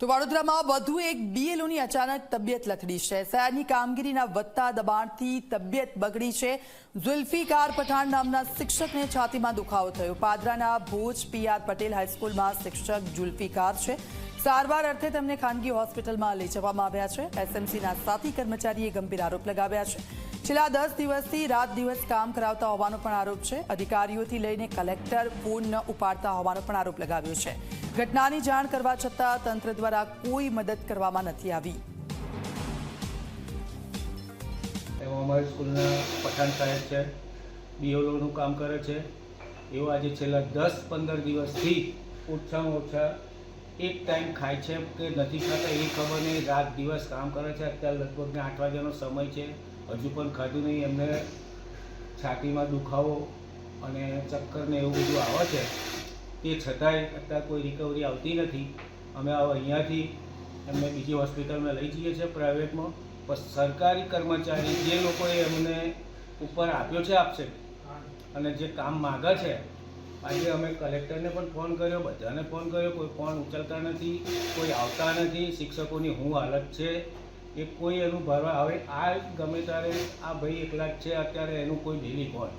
તો વડોદરામાં વધુ એક બીએલઓની અચાનક તબિયત લથડી છે. શહેરની કામગીરીના વધતા દબાણથી તબિયત બગડી છે. ઝુલ્ફિકાર પઠાણ નામના શિક્ષકને છાતીમાં દુખાવો થયો. પાદરાના ભોજ પીઆર પટેલ હાઈસ્કૂલમાં શિક્ષક ઝુલ્ફિકાર છે. સારવાર અર્થે તેમને ખાનગી હોસ્પિટલમાં લઈ જવામાં આવ્યા છે. એસએમસીના સાથી કર્મચારીએ ગંભીર આરોપ લગાવ્યા છે. છેલ્લા દસ દિવસથી રાત દિવસ કામ કરાવતા હોવાનો પણ આરોપ છે. અધિકારીઓથી લઈને કલેક્ટર ફોન ન ઉપાડતા હોવાનો પણ આરોપ લગાવ્યો છે. ઘટનાની જાણ કરવા છતાં તંત્ર દ્વારા કોઈ મદદ કરવામાં નથી આવી. એમાં અમારી સ્કૂલના પઠાણ સાહેબ છે. બીઓલોનું કામ કરે છે. એવો આજે છેલ્લા દસ પંદર દિવસથી ઓછામાં ઓછા એક ટાઈમ ખાય છે કે નથી ખાતા એ ખબર નહીં. રાત દિવસ કામ કરે છે. અત્યારે લગભગ આઠ વાગ્યાનો સમય છે. હજુ પણ ખાધું નહીં. એમને છાતીમાં દુખાવો અને ચક્કર ને એવું બધું આવે છે. તે છતાંય અત્યારે કોઈ રિકવરી આવતી નથી. અમે અહીંયાથી એમને બીજી હોસ્પિટલમાં લઈ જઈએ છીએ પ્રાઇવેટમાં પણ સરકારી કર્મચારી જે લોકોએ એમને ઉપર આપ્યો છે આપશે અને જે કામ માગે છે, આજે અમે કલેક્ટરને પણ ફોન કર્યો, બધાને ફોન કર્યો. કોઈ ફોન ઉચલતા નથી, કોઈ આવતા નથી. શિક્ષકોની હું હાલત છે. એ કોઈ એનું ભરવા. હવે આ ગમે ત્યારે આ ભાઈ એકલા જ છે, અત્યારે એનું કોઈ ડેલી કોણ?